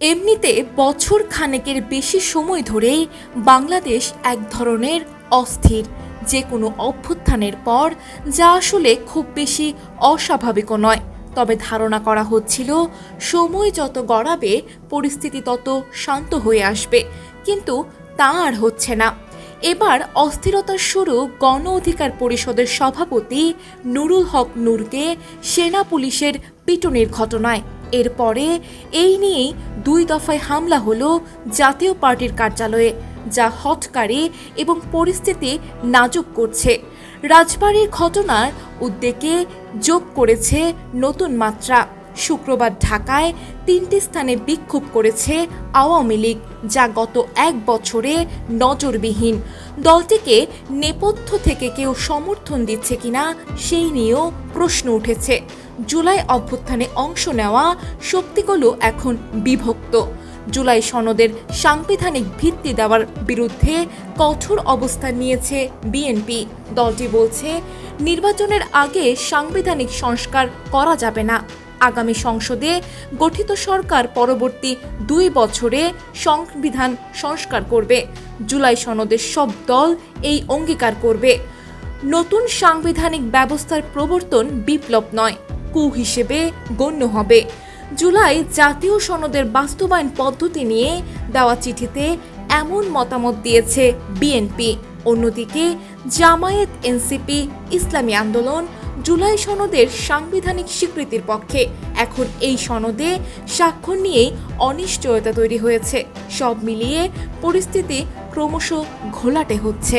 এমনিতে বছর খানেকের বেশি সময় ধরেই বাংলাদেশ এক ধরনের অস্থির, যে কোনো অভ্যুত্থানের পর যা আসলে খুব বেশি অস্বাভাবিকও নয়। তবে ধারণা করা হচ্ছিল, সময় যত গড়াবে, পরিস্থিতি তত শান্ত হয়ে আসবে। কিন্তু তা আর হচ্ছে না। এবার অস্থিরতার শুরু গণ অধিকার পরিষদের সভাপতি নুরুল হক নূরকে সেনা পুলিশের পিটুনির ঘটনায়। এরপরে এই নিয়েই দুই দফায় হামলা হলো জাতীয় পার্টির কার্যালয়ে, যা হটকারে এবং পরিস্থিতি নাজুক করছে। রাজবাড়ির ঘটনার উদ্বেগে যোগ করেছে নতুন মাত্রা। শুক্রবার ঢাকায় তিনটি স্থানে বিক্ষোভ করেছে আওয়ামী লীগ, যা গত এক বছরে নজরবিহীন। দলটিকে নেপথ্য থেকে কেউ সমর্থন দিচ্ছে কিনা, সেই নিয়েও প্রশ্ন উঠেছে। জুলাই অভ্যুত্থানে অংশ নেওয়া শক্তিগুলো এখন বিভক্ত। জুলাই সনদের সাংবিধানিক ভিত্তি দেওয়ার বিরুদ্ধে কঠোর অবস্থান নিয়েছে বিএনপি। দলটি বলছে, নির্বাচনের আগে সাংবিধানিক সংস্কার করা যাবে না। আগামী সংসদে গঠিত সরকার পরবর্তী দুই বছরে সংবিধান সংস্কার করবে। জুলাই সনদের সব দল এই অঙ্গীকার করবে। নতুন সাংবিধানিক ব্যবস্থার প্রবর্তন বিপ্লব নয়, কু হিসেবে গণ্য হবে। জুলাই জাতীয় সনদের বাস্তবায়ন পদ্ধতি নিয়ে দেওয়া চিঠিতে এমন মতামত দিয়েছে বিএনপি। অন্যদিকে জামায়াত এনসিপি ইসলামী আন্দোলন জুলাই সনদের সাংবিধানিক স্বীকৃতির পক্ষে। এখন এই সনদে স্বাক্ষর নিয়েই অনিশ্চয়তা তৈরি হয়েছে। সব মিলিয়ে পরিস্থিতি ক্রমশ ঘোলাটে হচ্ছে।